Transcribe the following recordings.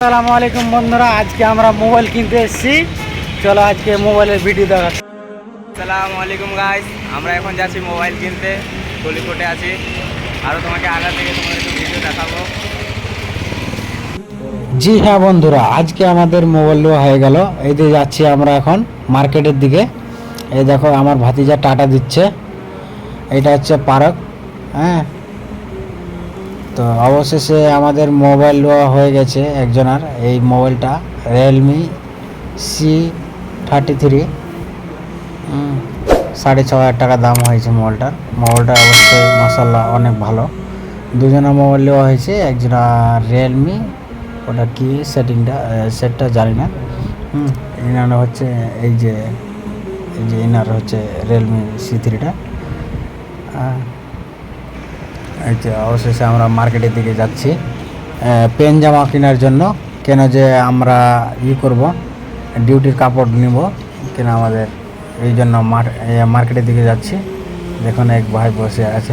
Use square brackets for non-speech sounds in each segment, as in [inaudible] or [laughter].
আসসালামু আলাইকুম বন্ধুরা আজকে আমরা মোবাইল কিনতে এসেছি। চলো আজকে মোবাইলের ভিডিও দেখা আসসালামু আলাইকুম গাইস আমরা এখন যাচ্ছি মোবাইল কিনতে কলিকোটে আছি। আরও তোমাকে আগা থেকে তোমাদের একটু ভিডিও দেখাবো। জি হ্যাঁ বন্ধুরা আজকে আমাদের মোবাইল নেওয়া হয়ে গেল। এই দিয়ে যাচ্ছি আমরা এখন মার্কেটের দিকে। এই দেখো আমার ভাতিজা টাটা দিচ্ছে। এটা হচ্ছে পার্ক হ্যাঁ? তো অবশেষে আমাদের মোবাইল নেওয়া হয়ে গেছে একজনের, এই মোবাইলটা রিয়েলমি সি থার্টি থ্রি সাড়ে ছ হাজার টাকা দাম হয়েছে মোবাইলটার মোবাইলটা অবশ্যই মশাল্লা অনেক ভালো। দুজনের মোবাইল নেওয়া হয়েছে, একজনা রিয়েলমি ওটা কি সেটিংটা সেটটা জানি না। হুম, এনার হচ্ছে, এই যে এই যে এনার হচ্ছে রিয়েলমি সি থ্রিটা যে অবশেষে আমরা মার্কেটের দিকে যাচ্ছি। পেন জামা কেনার জন্য। কেন যে আমরা ই করব ডিউটির কাপড় নিব কেন আমাদের এই জন্য মার- মার্কেটের দিকে যাচ্ছি। দেখুন এক ভাই বসে আছে।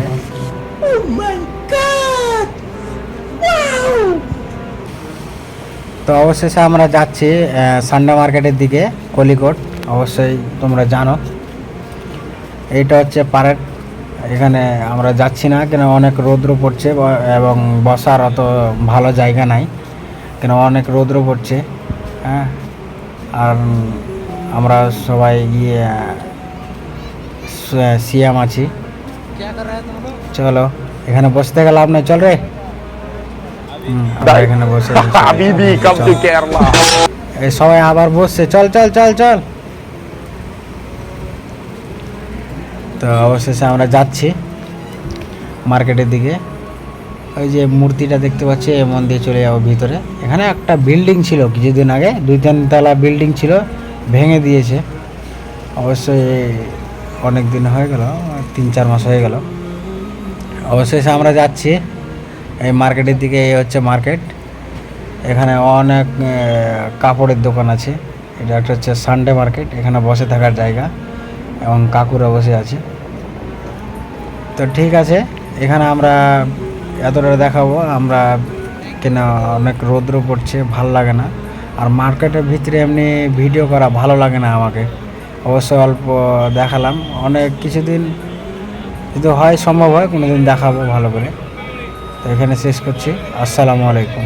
তো অবশেষে আমরা যাচ্ছি সান্ডা মার্কেটের দিকে কলিকট। অবশ্যই তোমরা জানো। এইটা হচ্ছে পারেড এখানে আমরা যাচ্ছি না কেন অনেক রৌদ্র পড়ছে এবং বসার অত ভালো জায়গা নাই কেন অনেক রৌদ্র পড়ছে হ্যাঁ? আর আমরা সবাই গিয়ে সিয়াম আছি। চলো এখানে বসতে গেলে নেই চল রে। এখানে বসে [laughs] সবাই আবার বসছে চল চল চল চল। তো অবশেষে আমরা যাচ্ছি মার্কেটের দিকে। ওই যে মূর্তিটা দেখতে পাচ্ছি এমন দিয়ে চলে যাব ভিতরে। এখানে একটা বিল্ডিং ছিল কিছুদিন আগে, দুই তিন তলা বিল্ডিং ছিল, ভেঙে দিয়েছে। অবশ্যই অনেক দিন হয়ে গেল, তিন চার মাস হয়ে গেল। অবশেষে আমরা যাচ্ছি এই মার্কেটের দিকে, এই হচ্ছে মার্কেট। এখানে অনেক কাপড়ের দোকান আছে। এটা একটা হচ্ছে সানডে মার্কেট এখানে বসে থাকার জায়গা। এবং কাকুরা বসে আছে। তো ঠিক আছে, এখানে আমরা এতটা দেখাবো, আমরা কেন অনেক রৌদ্র পড়ছে, ভালো লাগে না। আর মার্কেটের ভিতরে এমনি ভিডিও করা ভালো লাগে না আমাকে। অবশ্য অল্প দেখালাম, অনেক কিছুদিন যদি হয়, সম্ভব হয় কোনো দিন দেখাবো ভালো করে। তো এখানে শেষ করছি, আসসালামু আলাইকুম।